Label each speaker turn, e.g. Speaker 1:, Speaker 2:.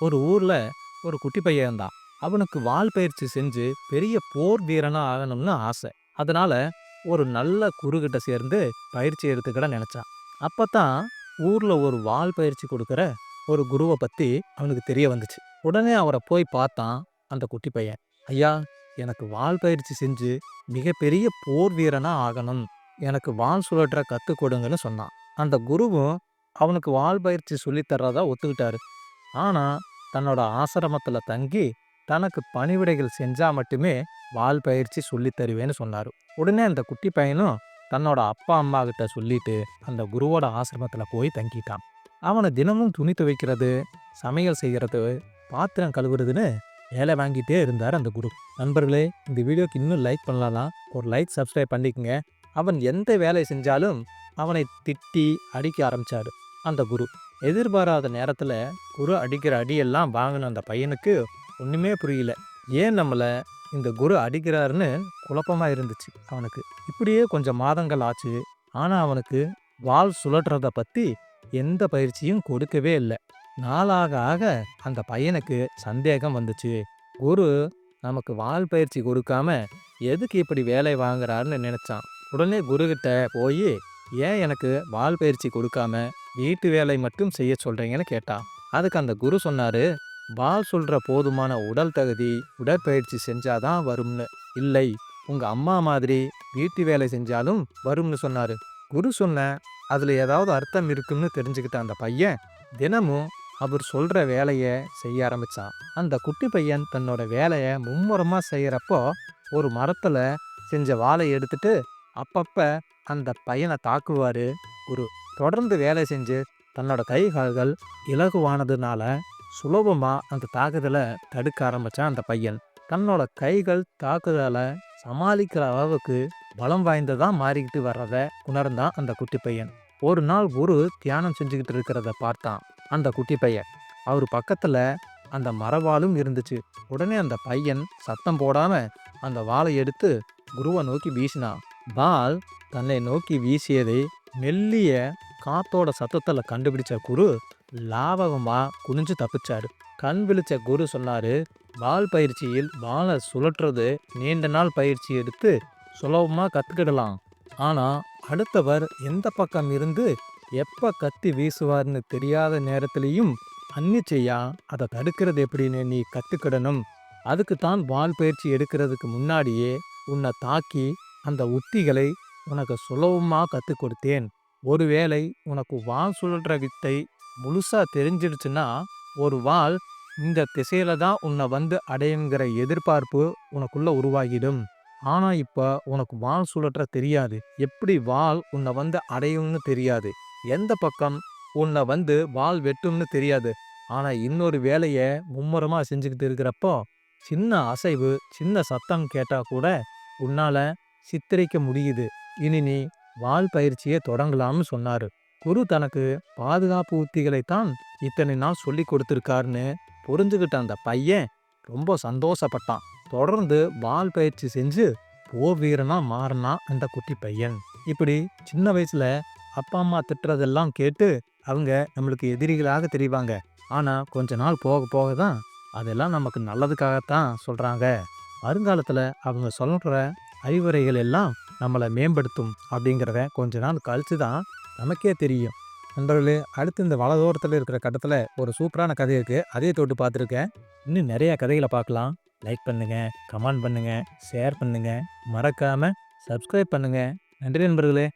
Speaker 1: ஒரு ஊர்ல ஒரு குட்டி பையன் இருந்தான். அவனுக்கு வால் பயிற்சி செஞ்சு பெரிய போர் வீரனா ஆகணும்னு ஆசை. அதனால ஒரு நல்ல குருகிட்ட சேர்ந்து பயிற்சி எடுத்துக்கிட நினைச்சான். அப்பதான் ஊர்ல ஒரு வால் பயிற்சி கொடுக்குற ஒரு குருவை பத்தி அவனுக்கு தெரிய வந்துச்சு. உடனே அவரை போய் பார்த்தான் அந்த குட்டி பையன். ஐயா எனக்கு வால் பயிற்சி செஞ்சு மிகப்பெரிய போர் வீரனா ஆகணும். எனக்கு வால் சுழற்ற கற்றுக் கொடுங்கன்னு சொன்னான். அந்த குருவும் அவனுக்கு வால் பயிற்சி சொல்லித்தர்றதா ஒத்துக்கிட்டாரு. ஆனால் தன்னோட ஆசிரமத்தில் தங்கி தனக்கு பணிவிடைகள் செஞ்சால் மட்டுமே வால் பயிற்சி சொல்லித் தருவேன்னு சொன்னார். உடனே அந்த குட்டி பையனும் தன்னோட அப்பா அம்மா கிட்ட சொல்லிட்டு அந்த குருவோட ஆசிரமத்தில் போய் தங்கிட்டான். அவனை தினமும் துணி துவைக்கிறது சமையல் செய்கிறது பாத்திரம் கழுவுறதுன்னு வேலை வாங்கிட்டே இருந்தார் அந்த குரு. நண்பர்களே இந்த வீடியோக்கு இன்னும் லைக் பண்ணலாம் ஒரு லைக் சப்ஸ்கிரைப் பண்ணிக்கங்க. அவன் எந்த வேலை செஞ்சாலும் அவனை திட்டி அடிக்க ஆரம்பிச்சாரு. அந்த குரு. எதிர்பாராத நேரத்தில் குரு அடிக்கிற அடியெல்லாம் வாங்கின அந்த பையனுக்கு ஒன்றுமே புரியல. ஏன் நம்மளை இந்த குரு அடிக்கிறாருன்னு குழப்பமா இருந்துச்சு அவனுக்கு. இப்படியே கொஞ்சம் மாதங்கள் ஆச்சு. ஆனால் அவனுக்கு வால் சுழற்றுறத பற்றி எந்த பயிற்சியும் கொடுக்கவே இல்லை. நாளாக ஆக அந்த பையனுக்கு சந்தேகம் வந்துச்சு. குரு நமக்கு வால் பயிற்சி கொடுக்காம எதுக்கு இப்படி வேலை வாங்குறாருன்னு நினச்சான். உடனே குருகிட்ட போய் ஏன் எனக்கு வால் பயிற்சி கொடுக்காம வீட்டு வேலை மட்டும் செய்ய சொல்கிறீங்கன்னு கேட்டான் அதுக்கு அந்த குரு சொன்னார் பால் சொல்கிற போதுமான உடல் தகுதி உடற்பயிற்சி செஞ்சாதான் வரும்னு. இல்லை உங்கள் அம்மா மாதிரி வீட்டு வேலை செஞ்சாலும் வரும்னு சொன்னார். குரு சொன்ன அதில் ஏதாவது அர்த்தம் இருக்குன்னு தெரிஞ்சுக்கிட்ட அந்த பையன் தினமும் அவர் சொல்கிற வேலையை செய்ய ஆரம்பிச்சான். அந்த குட்டி பையன் தன்னோட வேலையை மும்முரமாக செய்கிறப்போ ஒரு மரத்தில் செஞ்ச வாளை எடுத்துட்டு அப்பப்போ அந்த பையனை தாக்குவார் குரு. தொடர்ந்து வேலை செஞ்சு தன்னோட கை கால்கள் இலகுவானதுனால சுலபமாக அந்த தாக்குதலை தடுக்க ஆரம்பித்தான் அந்த பையன். தன்னோட கைகள் தாக்குதலை சமாளிக்கிற அளவுக்கு பலம் வாய்ந்ததாக மாறிக்கிட்டு வர்றத உணர்ந்தான் அந்த குட்டி பையன். ஒரு நாள் குரு தியானம் செஞ்சுக்கிட்டு இருக்கிறத பார்த்தான் அந்த குட்டி பையன். அவர் பக்கத்தில் அந்த மரவாலும் இருந்துச்சு. உடனே அந்த பையன் சத்தம் போடாமல் அந்த வாளை எடுத்து குருவை நோக்கி வீசினான். பால் தன்னை நோக்கி வீசியதை மெல்லிய காத்தோட சத்தத்தில் கண்டுபிடிச்ச குரு லாவகமாக குனிஞ்சு தப்பிச்சாரு. கண் விழிச்ச குரு சொன்னாரு வால் பயிற்சியில் வாளை சுழற்றுறது நீண்ட நாள் பயிற்சி எடுத்து சுலபமாக கற்றுக்கிடலாம் ஆனால் அடுத்தவர் எந்த பக்கம் இருந்து எப்போ கத்தி வீசுவார்னு தெரியாத நேரத்திலையும் அன்னிச்சையா அதை தடுக்கிறது எப்படின்னு நீ கற்றுக்கிடணும் அதுக்கு தான் வால் பயிற்சி எடுக்கிறதுக்கு முன்னாடியே உன்னை தாக்கி அந்த உத்திகளை உனக்கு சுலபமாக கற்றுக் கொடுத்தேன். ஒருவேளை உனக்கு வால் சுழற்ற வித்தை முழுசாக தெரிஞ்சிடுச்சுன்னா ஒரு வால் இந்த திசையில தான் உன்னை வந்து அடையுங்கிற எதிர்பார்ப்பு உனக்குள்ள உருவாகிடும். ஆனால் இப்போ உனக்கு வால் சுழற்ற தெரியாது. எப்படி வால் உன்னை வந்து அடையும்னு தெரியாது? எந்த பக்கம் உன்னை வந்து வால் வெட்டும்னு தெரியாது? ஆனால் இன்னொரு வேலையை மும்முரமாக செஞ்சுக்கிட்டு இருக்கிறப்போ சின்ன அசைவு சின்ன சத்தம் கேட்டால் கூட உன்னால் சித்தரிக்க முடியுது. இனி நீ வால் பயிற்சியை தொடங்கலாம்னு சொன்னார். குரு தனக்கு பாதுகாப்பு உத்திகளைத்தான் இத்தனை நாள் சொல்லி கொடுத்துருக்காருன்னு புரிஞ்சுக்கிட்ட அந்த பையன் ரொம்ப சந்தோஷப்பட்டான். தொடர்ந்து வால் பயிற்சி செஞ்சு போர் வீரனா மாறினா அந்த குட்டி பையன். இப்படி சின்ன வயசுல அப்பா அம்மா திட்டுறதெல்லாம் கேட்டு அவங்க நம்மளுக்கு எதிரிகளாக தெரிவாங்க. ஆனா கொஞ்ச நாள் போக போக தான் அதெல்லாம் நமக்கு நல்லதுக்காகத்தான் சொல்றாங்க. வருங்காலத்துல அவங்க சொல்ற அறிவுரைகள் எல்லாம் நம்மளை மேம்படுத்தும் அப்படிங்கிறத கொஞ்ச நாள் கழிச்சு தான் நமக்கே தெரியும். நண்பர்களே அடுத்து இந்த வலதோரத்தில் இருக்கிற கட்டத்தில் ஒரு சூப்பரான கதை இருக்குது அதே தொட்டு பார்த்துருக்கேன். இன்னும் நிறையா கதைகளை பார்க்கலாம். லைக் பண்ணுங்கள் கமெண்ட் பண்ணுங்கள் ஷேர் பண்ணுங்கள் மறக்காமல் சப்ஸ்கிரைப் பண்ணுங்கள் நன்றி நண்பர்களே.